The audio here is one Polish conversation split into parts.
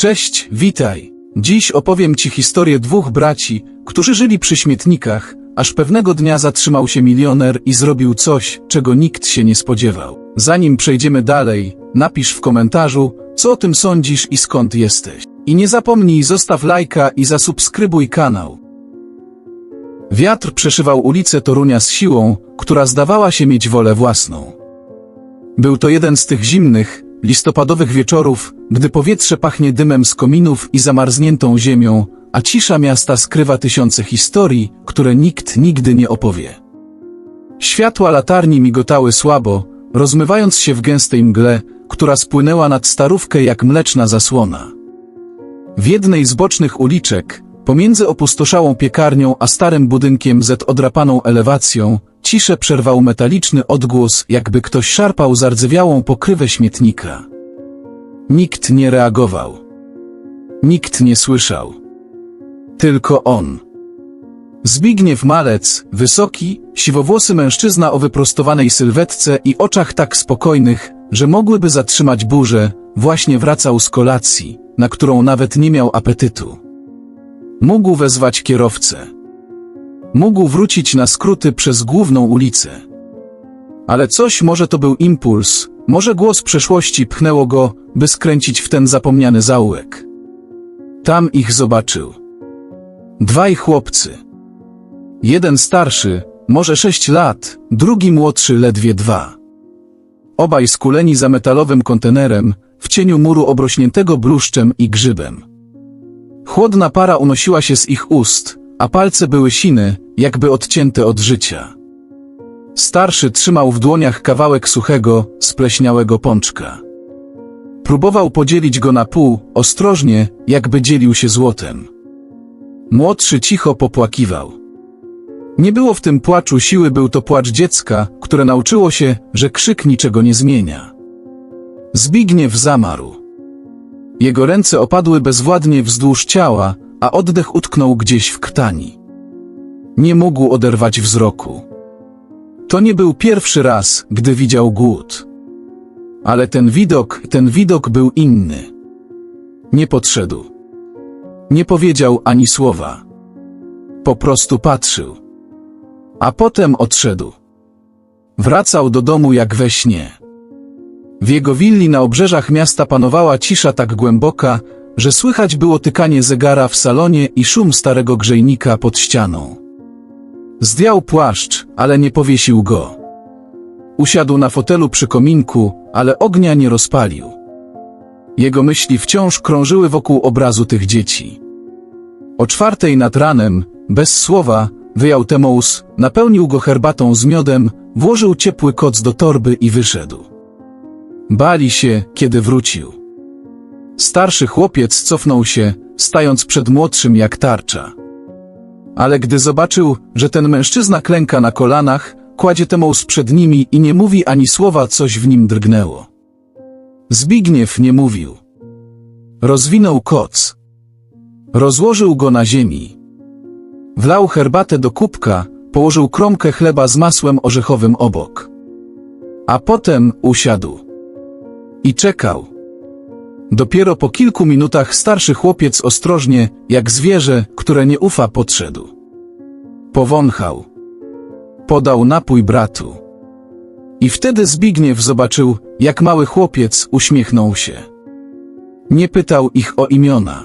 Cześć, witaj. Dziś opowiem Ci historię dwóch braci, którzy żyli przy śmietnikach, aż pewnego dnia zatrzymał się milioner i zrobił coś, czego nikt się nie spodziewał. Zanim przejdziemy dalej, napisz w komentarzu, co o tym sądzisz i skąd jesteś. I nie zapomnij zostaw lajka i zasubskrybuj kanał. Wiatr przeszywał ulicę Torunia z siłą, która zdawała się mieć wolę własną. Był to jeden z tych zimnych, listopadowych wieczorów, gdy powietrze pachnie dymem z kominów i zamarzniętą ziemią, a cisza miasta skrywa tysiące historii, które nikt nigdy nie opowie. Światła latarni migotały słabo, rozmywając się w gęstej mgle, która spłynęła nad starówkę jak mleczna zasłona. W jednej z bocznych uliczek, pomiędzy opustoszałą piekarnią a starym budynkiem z odrapaną elewacją, ciszę przerwał metaliczny odgłos, jakby ktoś szarpał zardzewiałą pokrywę śmietnika. Nikt nie reagował. Nikt nie słyszał. Tylko on. Zbigniew Malec, wysoki, siwowłosy mężczyzna o wyprostowanej sylwetce i oczach tak spokojnych, że mogłyby zatrzymać burzę, właśnie wracał z kolacji, na którą nawet nie miał apetytu. Mógł wezwać kierowcę. Mógł wrócić na skróty przez główną ulicę. Ale coś może to był impuls, może głos przeszłości pchnęło go, by skręcić w ten zapomniany zaułek. Tam ich zobaczył. Dwaj chłopcy. Jeden starszy, może sześć lat, drugi młodszy ledwie dwa. Obaj skuleni za metalowym kontenerem, w cieniu muru obrośniętego bluszczem i grzybem. Chłodna para unosiła się z ich ust, a palce były sine, jakby odcięte od życia. Starszy trzymał w dłoniach kawałek suchego, spleśniałego pączka. Próbował podzielić go na pół, ostrożnie, jakby dzielił się złotem. Młodszy cicho popłakiwał. Nie było w tym płaczu siły, był to płacz dziecka, które nauczyło się, że krzyk niczego nie zmienia. Zbigniew zamarł. Jego ręce opadły bezwładnie wzdłuż ciała, a oddech utknął gdzieś w krtani. Nie mógł oderwać wzroku. To nie był pierwszy raz, gdy widział głód. Ale ten widok, ten widok był inny. Nie podszedł. Nie powiedział ani słowa. Po prostu patrzył. A potem odszedł. Wracał do domu jak we śnie. W jego willi na obrzeżach miasta panowała cisza tak głęboka, że słychać było tykanie zegara w salonie i szum starego grzejnika pod ścianą. Zdjął płaszcz, ale nie powiesił go. Usiadł na fotelu przy kominku, ale ognia nie rozpalił. Jego myśli wciąż krążyły wokół obrazu tych dzieci. O czwartej nad ranem, bez słowa, wyjął Temous, napełnił go herbatą z miodem, włożył ciepły koc do torby i wyszedł. Bali się, kiedy wrócił. Starszy chłopiec cofnął się, stając przed młodszym jak tarcza. Ale gdy zobaczył, że ten mężczyzna klęka na kolanach, kładzie Temous przed nimi i nie mówi ani słowa, coś w nim drgnęło. Zbigniew nie mówił. Rozwinął koc. Rozłożył go na ziemi. Wlał herbatę do kubka, położył kromkę chleba z masłem orzechowym obok. A potem usiadł. I czekał. Dopiero po kilku minutach starszy chłopiec ostrożnie, jak zwierzę, które nie ufa, podszedł. Powąchał. Podał napój bratu. I wtedy Zbigniew zobaczył, jak mały chłopiec uśmiechnął się. Nie pytał ich o imiona.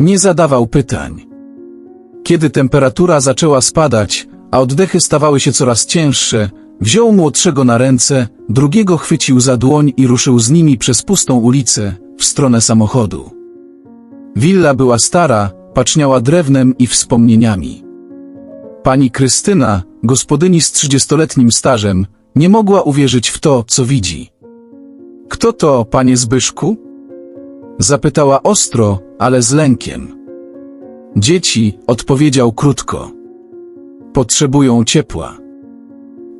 Nie zadawał pytań. Kiedy temperatura zaczęła spadać, a oddechy stawały się coraz cięższe, wziął młodszego na ręce, drugiego chwycił za dłoń i ruszył z nimi przez pustą ulicę, w stronę samochodu. Willa była stara, paczniała drewnem i wspomnieniami. Pani Krystyna, gospodyni z trzydziestoletnim stażem, nie mogła uwierzyć w to, co widzi. Kto to, panie Zbyszku? Zapytała ostro, ale z lękiem. Dzieci, odpowiedział krótko. Potrzebują ciepła.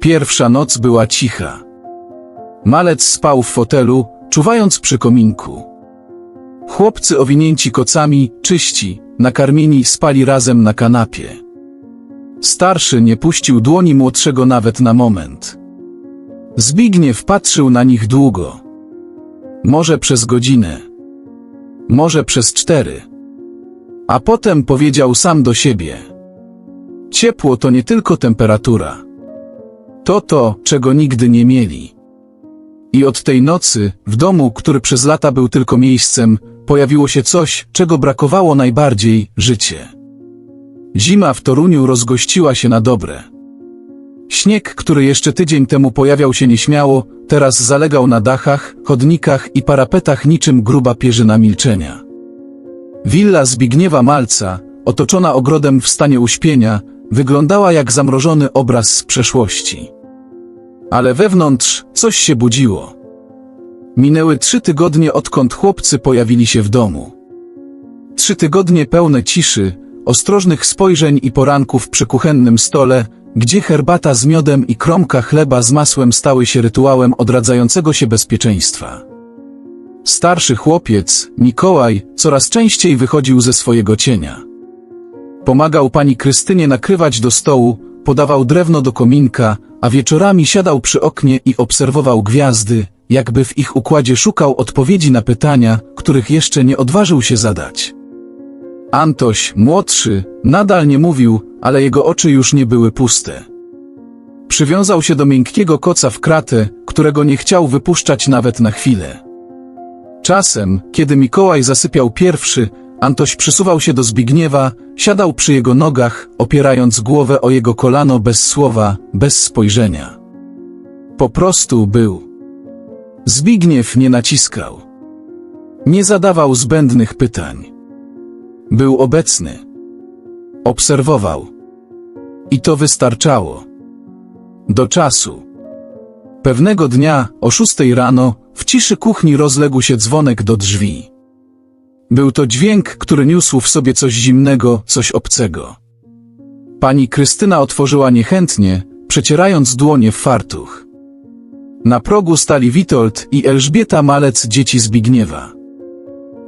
Pierwsza noc była cicha. Malec spał w fotelu, czuwając przy kominku. Chłopcy owinięci kocami, czyści, nakarmieni spali razem na kanapie. Starszy nie puścił dłoni młodszego nawet na moment. Zbigniew patrzył na nich długo. Może przez godzinę. Może przez cztery. A potem powiedział sam do siebie. Ciepło to nie tylko temperatura. To to, czego nigdy nie mieli. I od tej nocy, w domu, który przez lata był tylko miejscem, pojawiło się coś, czego brakowało najbardziej życie. Zima w Toruniu rozgościła się na dobre. Śnieg, który jeszcze tydzień temu pojawiał się nieśmiało, teraz zalegał na dachach, chodnikach i parapetach niczym gruba pierzyna milczenia. Willa Zbigniewa Malca, otoczona ogrodem w stanie uśpienia, wyglądała jak zamrożony obraz z przeszłości. Ale wewnątrz coś się budziło. Minęły trzy tygodnie odkąd chłopcy pojawili się w domu. Trzy tygodnie pełne ciszy, ostrożnych spojrzeń i poranków przy kuchennym stole, gdzie herbata z miodem i kromka chleba z masłem stały się rytuałem odradzającego się bezpieczeństwa. Starszy chłopiec, Mikołaj, coraz częściej wychodził ze swojego cienia. Pomagał pani Krystynie nakrywać do stołu, podawał drewno do kominka, a wieczorami siadał przy oknie i obserwował gwiazdy, jakby w ich układzie szukał odpowiedzi na pytania, których jeszcze nie odważył się zadać. Antoś, młodszy, nadal nie mówił, ale jego oczy już nie były puste. Przywiązał się do miękkiego koca w kratę, którego nie chciał wypuszczać nawet na chwilę. Czasem, kiedy Mikołaj zasypiał pierwszy, Antoś przysuwał się do Zbigniewa, siadał przy jego nogach, opierając głowę o jego kolano bez słowa, bez spojrzenia. Po prostu był. Zbigniew nie naciskał. Nie zadawał zbędnych pytań. Był obecny. Obserwował. I to wystarczało. Do czasu. Pewnego dnia, o szóstej rano, w ciszy kuchni rozległ się dzwonek do drzwi. Był to dźwięk, który niósł w sobie coś zimnego, coś obcego. Pani Krystyna otworzyła niechętnie, przecierając dłonie w fartuch. Na progu stali Witold i Elżbieta Malec dzieci Zbigniewa.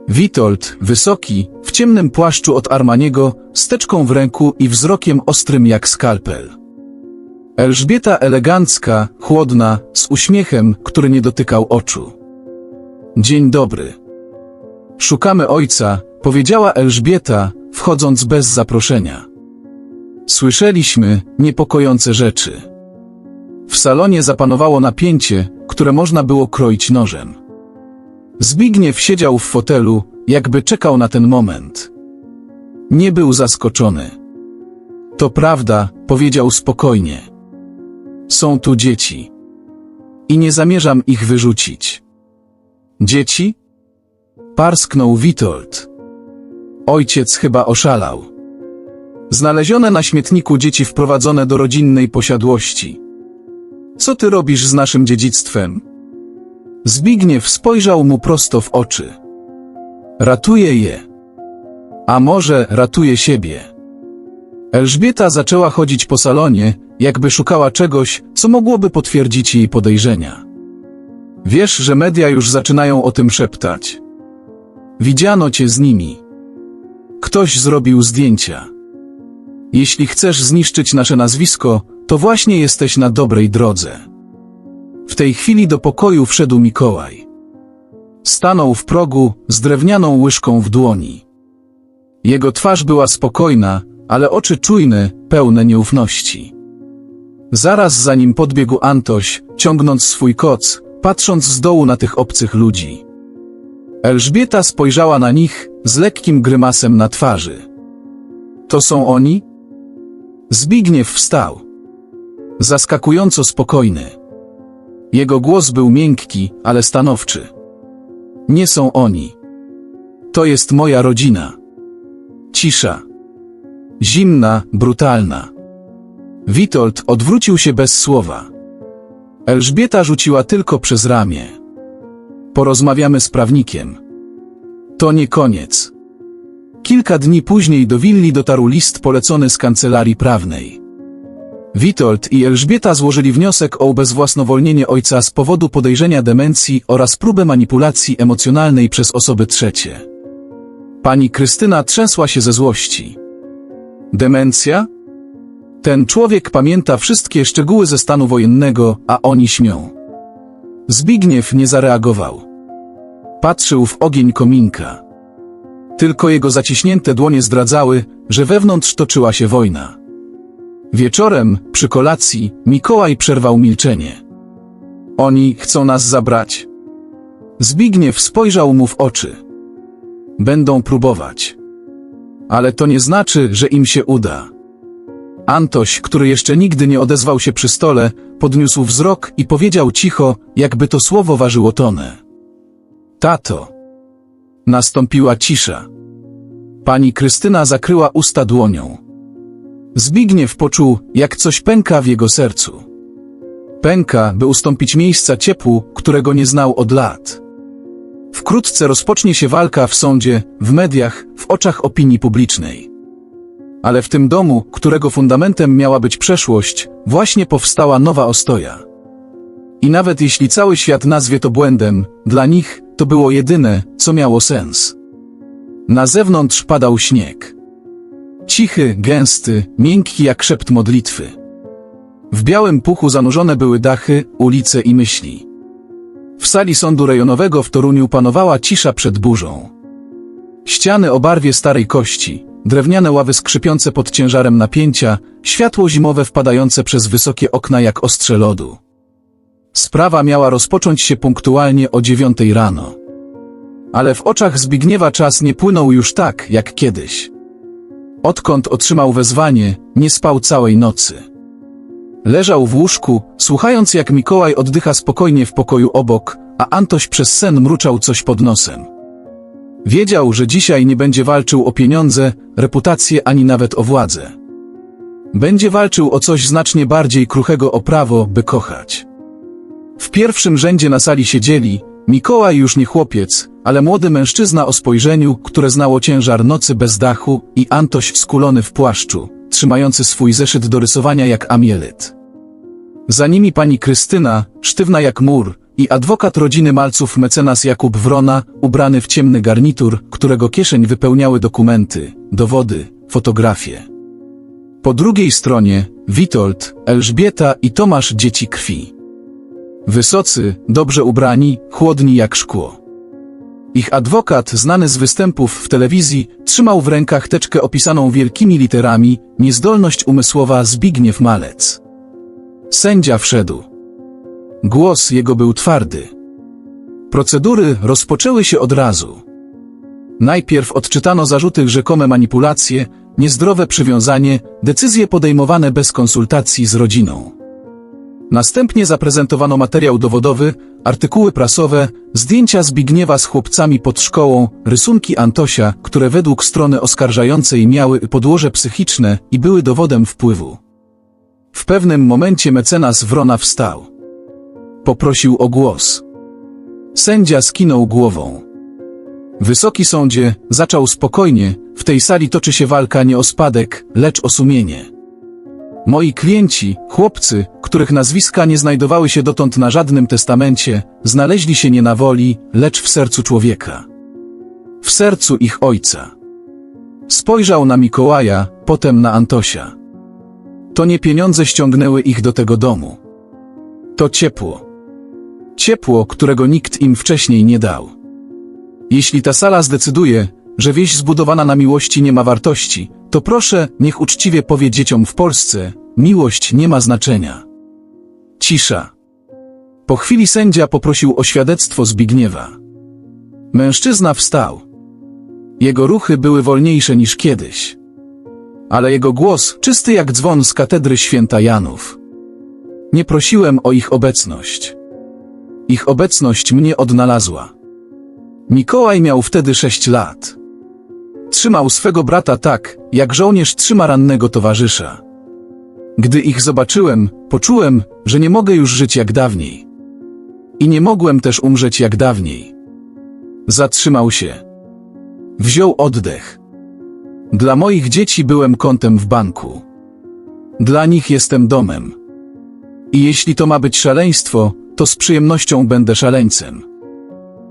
Witold, wysoki, w ciemnym płaszczu od Armaniego, z teczką w ręku i wzrokiem ostrym jak skalpel. Elżbieta elegancka, chłodna, z uśmiechem, który nie dotykał oczu. Dzień dobry. Szukamy ojca, powiedziała Elżbieta, wchodząc bez zaproszenia. Słyszeliśmy niepokojące rzeczy. W salonie zapanowało napięcie, które można było kroić nożem. Zbigniew siedział w fotelu, jakby czekał na ten moment. Nie był zaskoczony. To prawda, powiedział spokojnie. Są tu dzieci. I nie zamierzam ich wyrzucić. Dzieci? Parsknął Witold. Ojciec chyba oszalał. Znalezione na śmietniku dzieci wprowadzone do rodzinnej posiadłości. Co ty robisz z naszym dziedzictwem? Zbigniew spojrzał mu prosto w oczy. Ratuje je. A może ratuje siebie. Elżbieta zaczęła chodzić po salonie, jakby szukała czegoś, co mogłoby potwierdzić jej podejrzenia. Wiesz, że media już zaczynają o tym szeptać. Widziano cię z nimi. Ktoś zrobił zdjęcia. Jeśli chcesz zniszczyć nasze nazwisko, to właśnie jesteś na dobrej drodze. W tej chwili do pokoju wszedł Mikołaj. Stanął w progu z drewnianą łyżką w dłoni. Jego twarz była spokojna, ale oczy czujne, pełne nieufności. Zaraz za nim podbiegł Antoś, ciągnąc swój koc, patrząc z dołu na tych obcych ludzi. Elżbieta spojrzała na nich z lekkim grymasem na twarzy. To są oni? Zbigniew wstał. Zaskakująco spokojny. Jego głos był miękki, ale stanowczy. Nie są oni. To jest moja rodzina. Cisza. Zimna, brutalna. Witold odwrócił się bez słowa. Elżbieta rzuciła tylko przez ramię. Porozmawiamy z prawnikiem. To nie koniec. Kilka dni później do willi dotarł list polecony z kancelarii prawnej. Witold i Elżbieta złożyli wniosek o ubezwłasnowolnienie ojca z powodu podejrzenia demencji oraz próbę manipulacji emocjonalnej przez osoby trzecie. Pani Krystyna trzęsła się ze złości. Demencja? Ten człowiek pamięta wszystkie szczegóły ze stanu wojennego, a oni śmią. Zbigniew nie zareagował. Patrzył w ogień kominka. Tylko jego zaciśnięte dłonie zdradzały, że wewnątrz toczyła się wojna. Wieczorem, przy kolacji, Mikołaj przerwał milczenie. Oni chcą nas zabrać. Zbigniew spojrzał mu w oczy. Będą próbować. Ale to nie znaczy, że im się uda. Antoś, który jeszcze nigdy nie odezwał się przy stole, podniósł wzrok i powiedział cicho, jakby to słowo ważyło tonę. Tato. Nastąpiła cisza. Pani Krystyna zakryła usta dłonią. Zbigniew poczuł, jak coś pęka w jego sercu. Pęka, by ustąpić miejsca ciepłu, którego nie znał od lat. Wkrótce rozpocznie się walka w sądzie, w mediach, w oczach opinii publicznej. Ale w tym domu, którego fundamentem miała być przeszłość, właśnie powstała nowa ostoja. I nawet jeśli cały świat nazwie to błędem, dla nich to było jedyne, co miało sens. Na zewnątrz padał śnieg. Cichy, gęsty, miękki jak szept modlitwy. W białym puchu zanurzone były dachy, ulice i myśli. W sali sądu rejonowego w Toruniu panowała cisza przed burzą. Ściany o barwie starej kości, drewniane ławy skrzypiące pod ciężarem napięcia, światło zimowe wpadające przez wysokie okna jak ostrze lodu. Sprawa miała rozpocząć się punktualnie o dziewiątej rano. Ale w oczach Zbigniewa czas nie płynął już tak, jak kiedyś. Odkąd otrzymał wezwanie, nie spał całej nocy. Leżał w łóżku, słuchając jak Mikołaj oddycha spokojnie w pokoju obok, a Antoś przez sen mruczał coś pod nosem. Wiedział, że dzisiaj nie będzie walczył o pieniądze, reputację ani nawet o władzę. Będzie walczył o coś znacznie bardziej kruchego o prawo, by kochać. W pierwszym rzędzie na sali siedzieli Mikołaj już nie chłopiec, ale młody mężczyzna o spojrzeniu, które znało ciężar nocy bez dachu i Antoś skulony w płaszczu, trzymający swój zeszyt do rysowania jak amielet. Za nimi pani Krystyna, sztywna jak mur, i adwokat rodziny Malców mecenas Jakub Wrona, ubrany w ciemny garnitur, którego kieszeń wypełniały dokumenty, dowody, fotografie. Po drugiej stronie Witold, Elżbieta i Tomasz dzieci krwi. Wysocy, dobrze ubrani, chłodni jak szkło. Ich adwokat, znany z występów w telewizji, trzymał w rękach teczkę opisaną wielkimi literami Niezdolność umysłowa Zbigniew Malec. Sędzia wszedł. Głos jego był twardy. Procedury rozpoczęły się od razu. Najpierw odczytano zarzuty rzekome manipulacje, niezdrowe przywiązanie, decyzje podejmowane bez konsultacji z rodziną. Następnie zaprezentowano materiał dowodowy, artykuły prasowe, zdjęcia Zbigniewa z chłopcami pod szkołą, rysunki Antosia, które według strony oskarżającej miały podłoże psychiczne i były dowodem wpływu. W pewnym momencie mecenas Wrona wstał. Poprosił o głos. Sędzia skinął głową. Wysoki sądzie, zaczął spokojnie, w tej sali toczy się walka nie o spadek, lecz o sumienie. Moi klienci, chłopcy, których nazwiska nie znajdowały się dotąd na żadnym testamencie, znaleźli się nie na woli, lecz w sercu człowieka. W sercu ich ojca. Spojrzał na Mikołaja, potem na Antosia. To nie pieniądze ściągnęły ich do tego domu. To ciepło. Ciepło, którego nikt im wcześniej nie dał. Jeśli ta sala zdecyduje, że wieś zbudowana na miłości nie ma wartości, to proszę, niech uczciwie powie dzieciom w Polsce, miłość nie ma znaczenia. Cisza. Po chwili sędzia poprosił o świadectwo Zbigniewa. Mężczyzna wstał. Jego ruchy były wolniejsze niż kiedyś. Ale jego głos czysty jak dzwon z katedry święta Janów. Nie prosiłem o ich obecność. Ich obecność mnie odnalazła. Mikołaj miał wtedy sześć lat. Trzymał swego brata tak, jak żołnierz trzyma rannego towarzysza. Gdy ich zobaczyłem, poczułem, że nie mogę już żyć jak dawniej. I nie mogłem też umrzeć jak dawniej. Zatrzymał się. Wziął oddech. Dla moich dzieci byłem kątem w banku. Dla nich jestem domem. I jeśli to ma być szaleństwo, to z przyjemnością będę szaleńcem.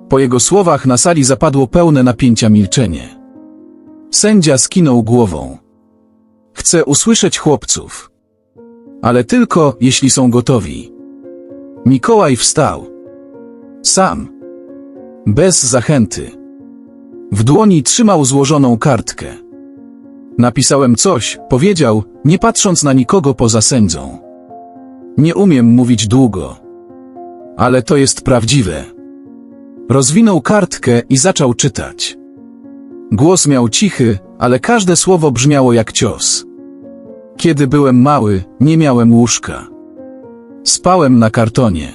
Po jego słowach na sali zapadło pełne napięcia milczenie. Sędzia skinął głową. Chcę usłyszeć chłopców. Ale tylko, jeśli są gotowi. Mikołaj wstał. Sam. Bez zachęty. W dłoni trzymał złożoną kartkę. Napisałem coś, powiedział, nie patrząc na nikogo poza sędzą. Nie umiem mówić długo. Ale to jest prawdziwe. Rozwinął kartkę i zaczął czytać. Głos miał cichy, ale każde słowo brzmiało jak cios. Kiedy byłem mały, nie miałem łóżka. Spałem na kartonie.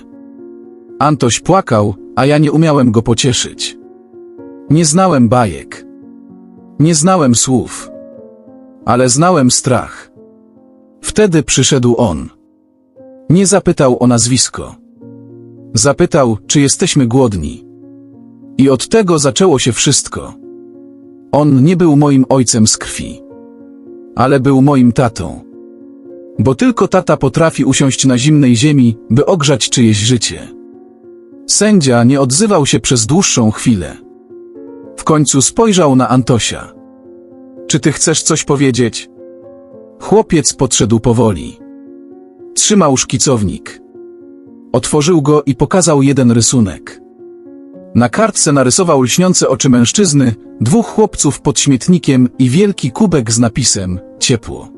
Antoś płakał, a ja nie umiałem go pocieszyć. Nie znałem bajek. Nie znałem słów. Ale znałem strach. Wtedy przyszedł on. Nie zapytał o nazwisko. Zapytał, czy jesteśmy głodni. I od tego zaczęło się wszystko. On nie był moim ojcem z krwi. Ale był moim tatą. Bo tylko tata potrafi usiąść na zimnej ziemi, by ogrzać czyjeś życie. Sędzia nie odzywał się przez dłuższą chwilę. W końcu spojrzał na Antosia. Czy ty chcesz coś powiedzieć? Chłopiec podszedł powoli. Trzymał szkicownik. Otworzył go i pokazał jeden rysunek. Na kartce narysował lśniące oczy mężczyzny, dwóch chłopców pod śmietnikiem i wielki kubek z napisem ciepło.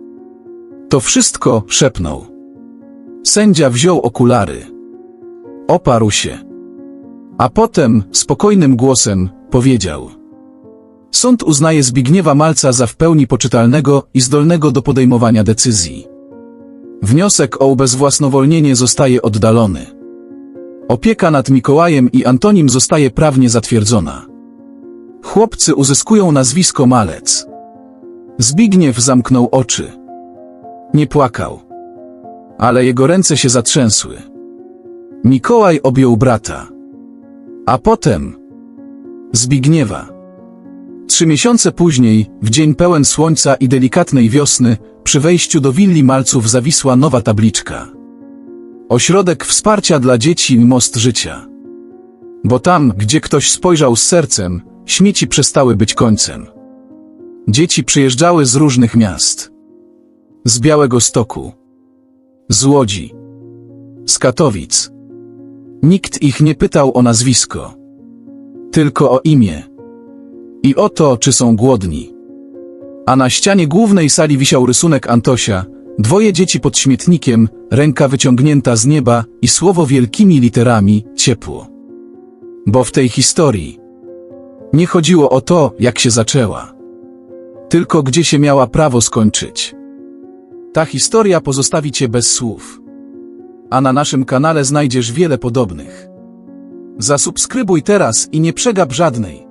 To wszystko szepnął. Sędzia wziął okulary. Oparł się. A potem, spokojnym głosem, powiedział. Sąd uznaje Zbigniewa Malca za w pełni poczytalnego i zdolnego do podejmowania decyzji. Wniosek o ubezwłasnowolnienie zostaje oddalony. Opieka nad Mikołajem i Antonim zostaje prawnie zatwierdzona. Chłopcy uzyskują nazwisko Malec. Zbigniew zamknął oczy. Nie płakał. Ale jego ręce się zatrzęsły. Mikołaj objął brata. A potem Zbigniewa. Trzy miesiące później, w dzień pełen słońca i delikatnej wiosny, przy wejściu do willi Malców zawisła nowa tabliczka. Ośrodek wsparcia dla dzieci i most życia. Bo tam, gdzie ktoś spojrzał z sercem, śmieci przestały być końcem. Dzieci przyjeżdżały z różnych miast. Z Białego Stoku. Z Łodzi. Z Katowic. Nikt ich nie pytał o nazwisko. Tylko o imię. I o to, czy są głodni. A na ścianie głównej sali wisiał rysunek Antosia, dwoje dzieci pod śmietnikiem, ręka wyciągnięta z nieba i słowo wielkimi literami ciepło. Bo w tej historii nie chodziło o to, jak się zaczęła, tylko gdzie się miała prawo skończyć. Ta historia pozostawi cię bez słów. A na naszym kanale znajdziesz wiele podobnych. Zasubskrybuj teraz i nie przegap żadnej.